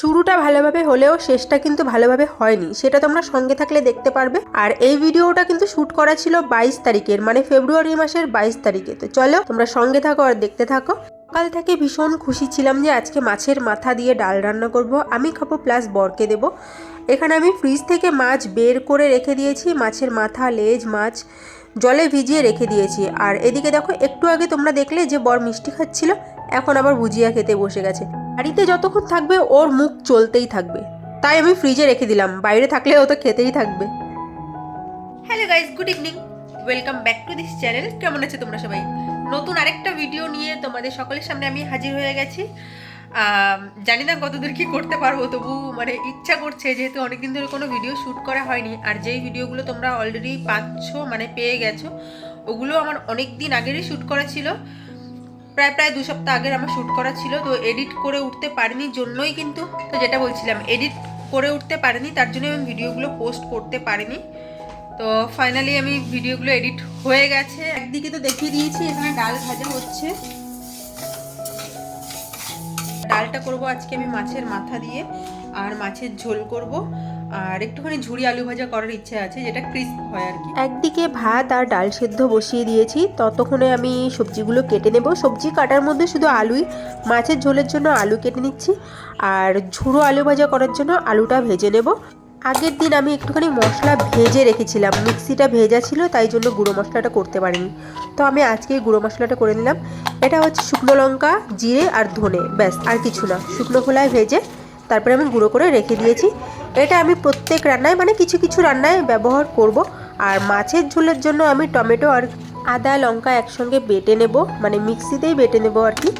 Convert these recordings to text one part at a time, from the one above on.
শুরুটা ভালোভাবে হলেও শেষটা কিন্তু ভালোভাবে হয়নি। সেটা তোমরা সঙ্গে থাকলে দেখতে পারবে। আর এই ভিডিওটা কিন্তু শ্যুট করা ছিল বাইশ তারিখের মানে ফেব্রুয়ারি মাসের বাইশ তারিখে। তো চলো, তোমরা সঙ্গে থাকো আর দেখতে থাকো। সকাল থেকে ভীষণ খুশি ছিলাম যে আজকে মাছের মাথা দিয়ে ডাল রান্না করব। আমি খাব প্লাস বরকে দেব। এখানে আমি ফ্রিজ থেকে মাছ বের করে রেখে দিয়েছি। মাছের মাথা, লেজ, মাছ, জলে ভিজিয়ে রেখে দিয়েছি। আর এদিকে দেখো, একটু আগে তোমরা দেখলে যে বর মিষ্টি খাচ্ছিল, এখন আবার ভুজিয়া খেতে বসে গেছে। বাড়িতে যতক্ষণ থাকবে, ওর মুখ চলতেই থাকবে। তাই আমি ফ্রিজে রেখে দিলাম। বাইরে থাকলে ও তো খেতেই থাকবে। Hello guys good evening welcome back to this channel কেমন আছে তোমরা সবাই? নতুন আরেকটা ভিডিও নিয়ে তোমাদের সকলের সামনে আমি হাজির হয়ে গেছি। জানি না কতদূর কি করতে পারব, তবু মানে ইচ্ছা করছে, যেহেতু অনেকদিন ধরে কোনো ভিডিও শ্যুট করা হয়নি, আর যেই ভিডিওগুলো তোমরা অলরেডি পাচ্ছ মানে পেয়ে গেছো, ওগুলো আমার অনেক দিন আগেরই শ্যুট করা ছিল। প্রায় প্রায় দু সপ্তাহ আগের আমার শ্যুট করা ছিল, তো এডিট করে উঠতে পারিনি জন্যই কিন্তু, তো যেটা বলছিলাম এডিট করে উঠতে পারিনি, তার জন্য আমি ভিডিওগুলো পোস্ট করতে পারিনি। তো ফাইনালি আমি ভিডিওগুলো এডিট হয়ে গেছে। একদিকে তো দেখিয়ে দিয়েছি, এখানে ডাল ভাজা হচ্ছে। ডালটা করব আজকে আমি মাছের মাথা দিয়ে, আর মাছের ঝোল করব। আর একটুখানি ঝুড়ি আলু ভাজা করার ইচ্ছা আছে, যেটা ক্রিস্প হয় আর কি। একদিকে ভাত আর ডাল সেদ্ধ বসিয়ে দিয়েছি, ততক্ষণে আমি সবজিগুলো কেটে নেব। সবজি কাটার মধ্যে শুধু আলুই। মাছের ঝোলের জন্য আলু কেটে নিচ্ছি, আর ঝুড়ো আলু ভাজা করার জন্য আলুটা ভেজে নেব। আগের দিন আমি একটুখানি মশলা ভেজে রেখেছিলাম, মিক্সিটা ভেজা ছিল, তাই জন্য গুঁড়ো মশলাটা করতে পারিনি। তো আমি আজকে গুঁড়ো মশলাটা করে নিলাম। এটা হচ্ছে শুকনো লঙ্কা, জিরে আর ধনে, ব্যাস, আর কিছু না। শুকনো খোলায় ভেজে তারপরে আমি গুঁড়ো করে রেখে দিয়েছি। এটা আমি প্রত্যেক রান্নায় মানে কিছু কিছু রান্নায় ব্যবহার করব। আর মাছের ঝোলের জন্য আমি টমেটো আর আদা লঙ্কা একসঙ্গে বেটে নেব মানে মিক্সিতেই বেটে নেব আর কি।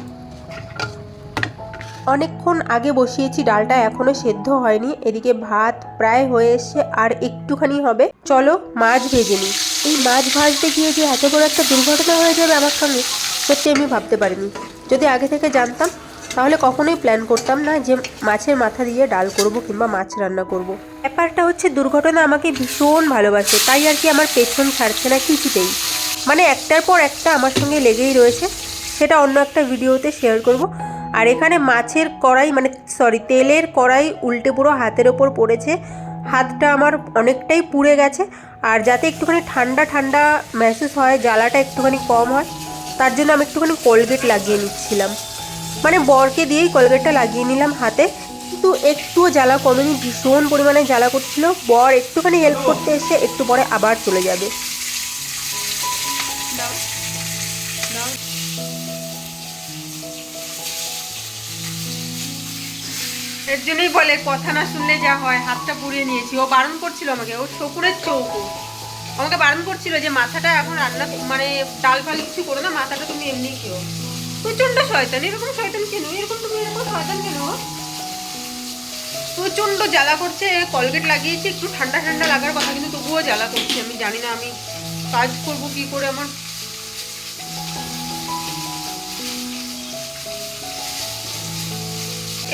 অনেকক্ষণ আগে বসিয়েছি, ডালটা এখনও সেদ্ধ হয়নি। এদিকে ভাত প্রায় হয়ে এসছে, আর একটুখানি হবে। চলো মাছ ভেজে নিই। এই মাছ ভাজতে গিয়ে যে এত বড় একটা দুর্ঘটনা হয়ে যাবে আমার সঙ্গে, সত্যি আমি ভাবতে পারিনি। যদি আগে থেকে জানতাম তাহলে কখনোই প্ল্যান করতাম না যে মাছের মাথা দিয়ে ডাল করব কিংবা মাছ রান্না করব। ব্যাপারটা হচ্ছে দুর্ঘটনা আমাকে ভীষণ ভালোবাসে, তাই আর কি আমার পেছন ছাড়ছে না কিছুতেই। মানে একটার পর একটা আমার সঙ্গে লেগেই রয়েছে, সেটা অন্য একটা ভিডিওতে শেয়ার করব। আর এখানে মাছের কড়াই মানে সরি তেলের কড়াই উল্টে পুরো হাতের ওপর পড়েছে, হাতটা আমার অনেকটাই পুড়ে গেছে, আর যাতে একটুখানি ঠান্ডা ঠান্ডা মেসেজ হয়, জ্বালাটা একটুখানি কম হয়, তার জন্য আমি একটুখানি কোলগেট লাগিয়ে নিচ্ছিলাম। মানে বরকে দিয়েই কলগেটটা লাগিয়ে নিলাম হাতে। কিন্তু একটুও জ্বালা কমেনি, ভীষণ পরিমাণে জ্বালা করছিল। বর একটুখানি হেল্প করতে এসে একটু পরে আবার চলে যাবে। এর জন্যই বলে, কথা না শুনলে যা হয়, হাতটা পুড়িয়ে নিয়েছি। ও বারণ করছিল আমাকে, ও শকুরের চৌকো। আমাকে বারণ করছিল যে, মাথাটা এখন রান্না মানে ডাল ফাল কিছু করো না, মাথাটা তুমি এমনি খেও। প্রচণ্ড শয়তান, এরকম শয়তান কেন? এরকম তুমি এরকম শয়তান কেন? প্রচণ্ড জ্বালা করছে, কলগেট লাগিয়েছি, একটু ঠান্ডা ঠান্ডা লাগার কথা, কিন্তু তবুও জ্বালা করছে। আমি জানি না, আমি কাজ করব কি করে আমার।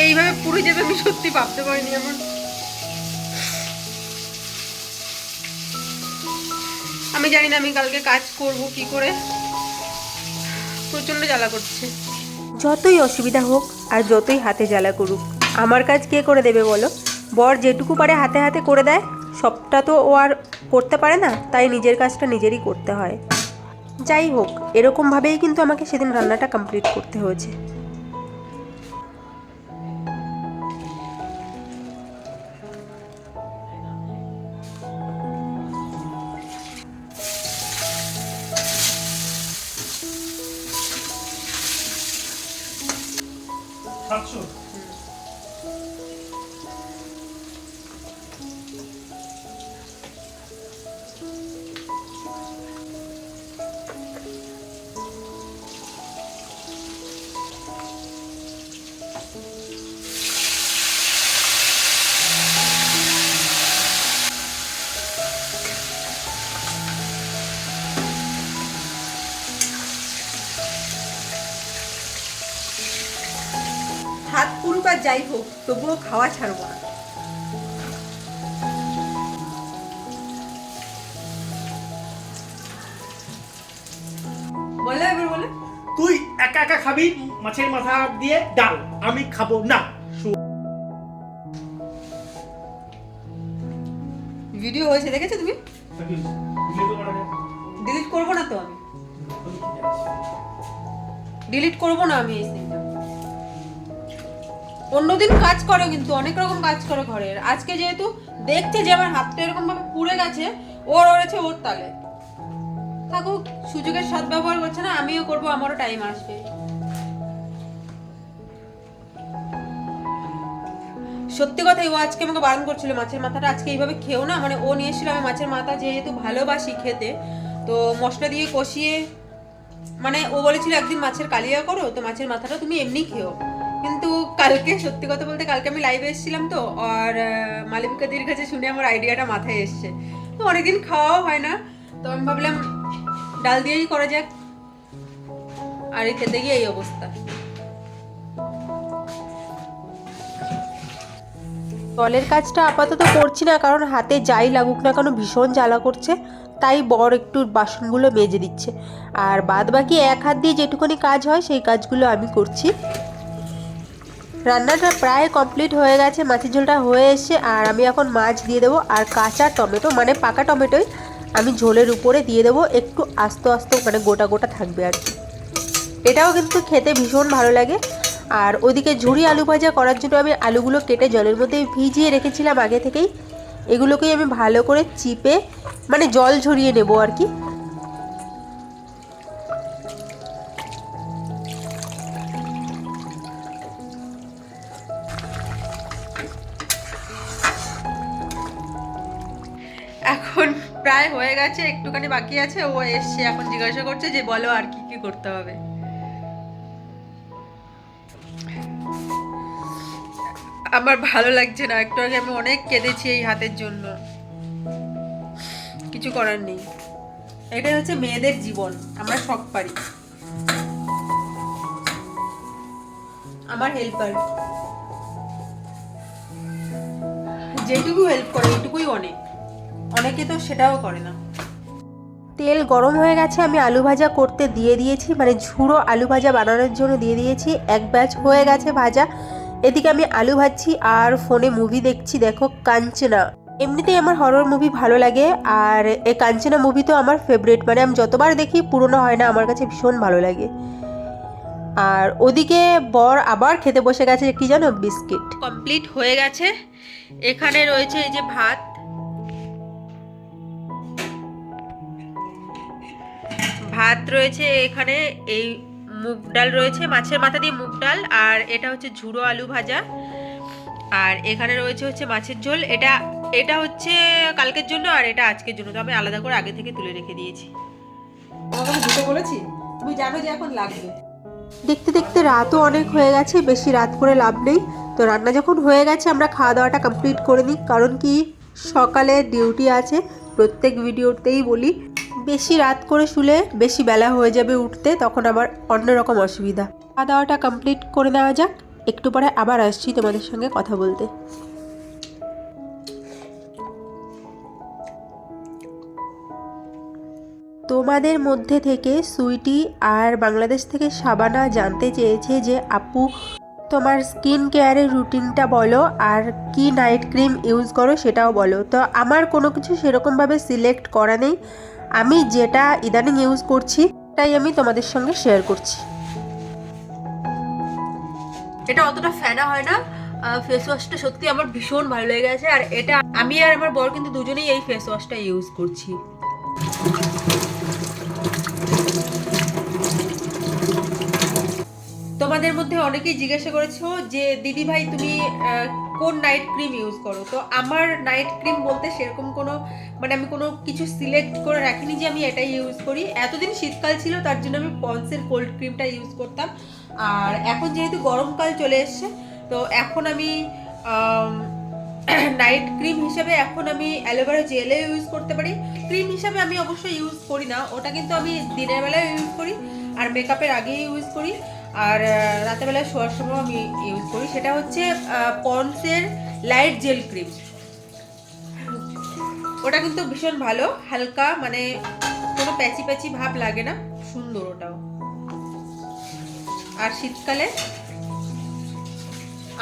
এইভাবে পুড়ে যাবে, আমি সত্যি ভাবতে পারিনি আমার। আমি জানি না, আমি কালকে কাজ করব কি করে। প্রচণ্ড জ্বালা করছে। যতই অসুবিধা হোক আর যতই হাতে জ্বালা করুক, আমার কাজ কে করে দেবে বলো? বর যেটুকু পারে হাতে হাতে করে দেয়, সবটা তো ও আর করতে পারে না, তাই নিজের কাজটা নিজেরই করতে হয়। যাই হোক, এরকমভাবেই কিন্তু আমাকে সেদিন রান্নাটা কমপ্লিট করতে হয়েছে। সাতশো হাত তবুও খাওয়া ছাড়ব না। বলে বলে তুই একা একা খাবি মাছের মাথা দিয়ে ডাল আমি খাব না। ভিডিও হয়েছে দেখেছ তুমি? ডিলিট করব না তো আমি? ডিলিট করব না আমি অন্যদিন কাজ করো কিন্তু, অনেক রকম কাজ করো ঘরের। আজকে যেহেতু দেখছে যে আমার হাতটা এরকম ভাবে পুড়ে গেছে, ওর ওরেছে ওর তালে। থাকুক, সুযোগের সদ্ব্যবহার করছে না, আমিও করব, আমারও টাইম আসবে। সত্যি কথাই, ও আজকে আমাকে বারণ করছিল মাছের মাথাটা। আজকে এইভাবে খেও না মানে ও নিয়ে আমি মাছের মাথা যেহেতু ভালোবাসি খেতে, তো মশলা দিয়ে কষিয়ে মানে ও বলেছিল একদিন মাছের কালিয়া করো, তো মাছের মাথাটা তুমি এমনি খেও। কালকে সত্যি কথা বলতে কালকে আমি লাইভে এসেছিলাম তো আর আহ, মালবিকাদির কাছে শুনে আমার আইডিয়াটা মাথায় এসছে। তো অনেকদিন খাওয়াও হয় না তো আমি ভাবলাম ডাল দিয়েই করা যাক আর এই খেতে গিয়ে এই অবস্থা। জলের কাজটা আপাতত করছি না কারণ হাতে যাই লাগুক না কেন ভীষণ জ্বালা করছে তাই বর একটু বাসনগুলো মেজে দিচ্ছে। আর বাদ বাকি এক হাত দিয়ে যেটুকুনি কাজ হয় সেই কাজগুলো আমি করছি। রান্নাটা প্রায় কমপ্লিট হয়ে গেছে, মাছের ঝোলটা হয়ে এসছে, আর আমি এখন মাছ দিয়ে দেবো, আর কাঁচা টমেটো মানে পাকা টমেটোই আমি ঝোলের উপরে দিয়ে দেবো, একটু আস্তে আস্তে মানে গোটা গোটা থাকবে আর কি। এটাও কিন্তু খেতে ভীষণ ভালো লাগে, আর ওদিকে ঝুড়ি আলু ভাজা করার জন্য আমি আলুগুলো কেটে জলের মধ্যে ভিজিয়ে রেখেছিলাম আগে থেকেই, এগুলোকেই আমি ভালো করে চিপে মানে জল ঝরিয়ে নেব আর কি। প্রায় হয়ে গেছে, একটুখানি বাকি আছে, ও এসছে এখন জিজ্ঞাসা করছে যে বলো আর কি কি করতে হবে। আমার ভালো লাগছে না, একটু আগে আমি অনেক কেঁদেছি এই হাতের জন্য। কিছু করার নেই। এটাই হচ্ছে মেয়েদের জীবন, আমরা সব পারি। আমার হেল্পার যেটুকু হেল্প করে এইটুকুই অনেক। অনেকে তো সেটাও করে না। তেল গরম হয়ে গেছে আমি আলু ভাজা করতে দিয়ে দিয়েছি মানে ঝুড়ো আলু ভাজা বানানোর জন্য দিয়ে দিয়েছি এক ব্যাচ হয়ে গেছে ভাজা। এদিকে আমি আলু ভাজছি আর ফোনে মুভি দেখছি দেখো কাঞ্চনা। এমনিতেই আমার হরর মুভি ভালো লাগে আর এই কাঞ্চনা মুভি তো আমার ফেভারিট মানে আমি যতবার দেখি পুরনো হয় না আমার কাছে ভীষণ ভালো লাগে। আর ওদিকে বর আবার খেতে বসে গেছে কি জানো বিস্কিট। কমপ্লিট হয়ে গেছে। এখানে রয়েছে এই যে ভাত ভাত রয়েছে এখানে এই মুগ ডাল রয়েছে মাছের মাথা দিয়ে মুগ ডাল আর এটা হচ্ছে ঝুড়ো আলু ভাজা। আর এখানে রয়েছে হচ্ছে মাছের ঝোল এটা এটা হচ্ছে কালকের জন্য আর এটা আজকের জন্য তো আমি আলাদা করে আগে থেকে তুলে রেখে দিয়েছি। দুটো বলেছি? তুমি জানো যে এখন লাগবে। দেখতে দেখতে রাতও অনেক হয়ে গেছে বেশি রাত করে লাভ নেই। তো রান্না যখন হয়ে গেছে আমরা খাওয়া দাওয়াটা কমপ্লিট করে নিই। কারণ কি সকালে ডিউটি আছে প্রত্যেক ভিডিওতেই বলি বেশি রাত করে শুলে বেশি বেলা হয়ে যাবে উঠতে, তখন আবার অন্যরকম অসুবিধা। খাওয়া দাওয়াটা কমপ্লিট করে নেওয়া যাক। একটু পরে আবার আসছি তোমাদের সঙ্গে কথা বলতে। তোমাদের মধ্যে থেকে সুইটি আর বাংলাদেশ থেকে সাবানা জানতে চেয়েছে যে, আপু, তোমার স্কিন কেয়ারের রুটিনটা বলো আর কি নাইট ক্রিম ইউজ করো সেটাও বলো। তো আমার কোনো কিছু সেরকমভাবে সিলেক্ট করা নেই। আমি যেটা ইদানিং ইউজ করছি, তাই আমি তোমাদের সঙ্গে শেয়ার করছি। এটা অতটা ফেনা হয় না। ফেস ওয়াশটা সত্যি আমার ভীষণ ভালো লেগে গেছে, আর এটা আমি আর আমার বর কিন্তু দুজনেই এই ফেস ওয়াশটা ইউজ করছি। তোমাদের মধ্যে অনেকেই জিজ্ঞাসা করেছ যে দিদি ভাই তুমি কোন নাইট ক্রিম ইউজ করো? তো আমার নাইট ক্রিম বলতে সেরকম কোনো মানে আমি কোনো কিছু সিলেক্ট করে রাখিনি যে আমি এটাই ইউজ করি। এতদিন শীতকাল ছিল, তার জন্য আমি পন্সের কোল্ড ক্রিমটা ইউজ করতাম। আর এখন যেহেতু গরমকাল চলে এসছে, তো এখন আমি নাইট ক্রিম হিসেবে এখন আমি অ্যালোভেরা জেলে ইউজ করতে পারি। ক্রিম হিসাবে আমি অবশ্যই ইউজ করি না, ওটা কিন্তু আমি দিনের বেলায় ইউজ করি, আর মেকআপের আগেই ইউজ করি। আর আহ, রাতেরবেলায় শোয়ার সময় আমি ইউজ করি। সেটা হচ্ছে পন্সের লাইট জেল ক্রিম ওটা কিন্তু ভীষণ ভালো হালকা মানে কোনো প্যাচি প্যাচি ভাব লাগে না সুন্দর ওটাও। আর শীতকালে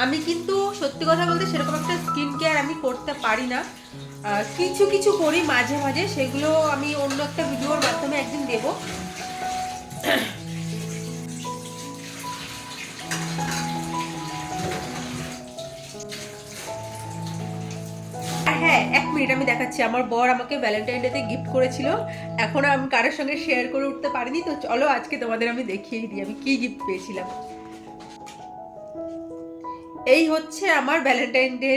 আমি কিন্তু সত্যি কথা বলতে সেরকম একটা স্কিন কেয়ার আমি করতে পারি না। কিছু কিছু করি মাঝে মাঝে সেগুলো আমি অন্য একটা ভিডিওর মাধ্যমে একদিন দেবো। মিনিট আমি দেখাচ্ছি। আমার বর আমাকে ভ্যালেন্টাইন ডেতে গিফট করেছিল। এখনও আমি কারোর সঙ্গে শেয়ার করে উঠতে পারিনি। তো চলো আজকে তোমাদের আমি দেখিয়ে দিই, আমি কি গিফট পেয়েছিলাম। এই হচ্ছে আমার ভ্যালেন্টাইন ডে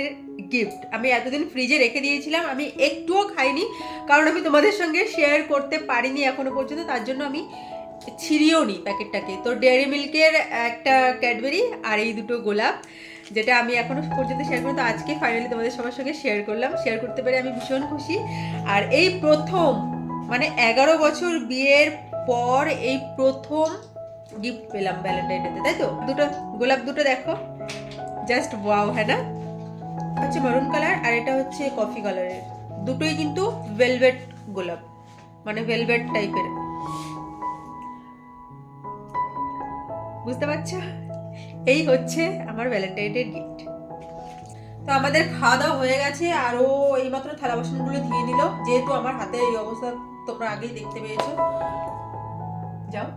গিফট আমি এতদিন ফ্রিজে রেখে দিয়েছিলাম। আমি একটুও খাইনি, কারণ আমি তোমাদের সঙ্গে শেয়ার করতে পারিনি এখনও পর্যন্ত। তার জন্য আমি ছিঁড়িও নি প্যাকেটটাকে। তো ডেয়ারি মিল্কের একটা ক্যাডবেরি আর এই দুটো গোলাপ। যেটা আমি এখনও পর্যন্ত শেয়ার করি তো আজকে ফাইনালি তোমাদের সবার সঙ্গে শেয়ার করলাম। শেয়ার করতে পেরে আমি ভীষণ খুশি। আর এই প্রথম মানে এগারো বছর বিয়ের পর এই প্রথম গিফট পেলাম ভ্যালেন্টাইন ডেতে তাই তো? দুটো, গোলাপ দুটো দেখো। জাস্ট ওয়াও হ্যাঁ না? হচ্ছে মারুন কালার আর এটা হচ্ছে কফি কালারের দুটোই কিন্তু ভেলভেট গোলাপ মানে ভেলভেট টাইপের বুঝতে পারছ? এই হচ্ছে আমার ভ্যালেন্টাইনের গিফট তো আমাদের খাওয়া দাওয়া হয়ে গেছে আর ও এইমাত্র থালা বাসনগুলো ধুয়ে নিল। যেহেতু আমার হাতে এই অবস্থা তোমরা আগেই দেখতে পেয়েছ। যাও,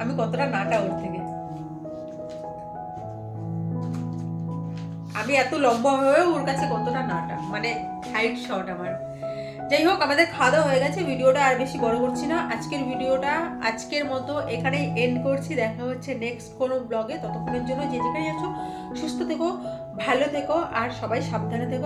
আমি কতটা নাটা ওর থেকে। আমি এত লম্বা হয়েও ওর কাছে কতটা নাটা মানে হাইট শর্ট আমার। যাই হোক আমাদের খাওয়া দাওয়া হয়ে গেছে। ভিডিওটা আর বেশি বড় করছি না। আজকের ভিডিওটা আজকের মতো এখানেই এন্ড করছি। দেখা হচ্ছে নেক্সট কোনো ব্লগে ততক্ষণের জন্য যে যেখানে আছো, সুস্থ থেকো, ভালো থেকো, আর সবাই সাবধানে থেকো।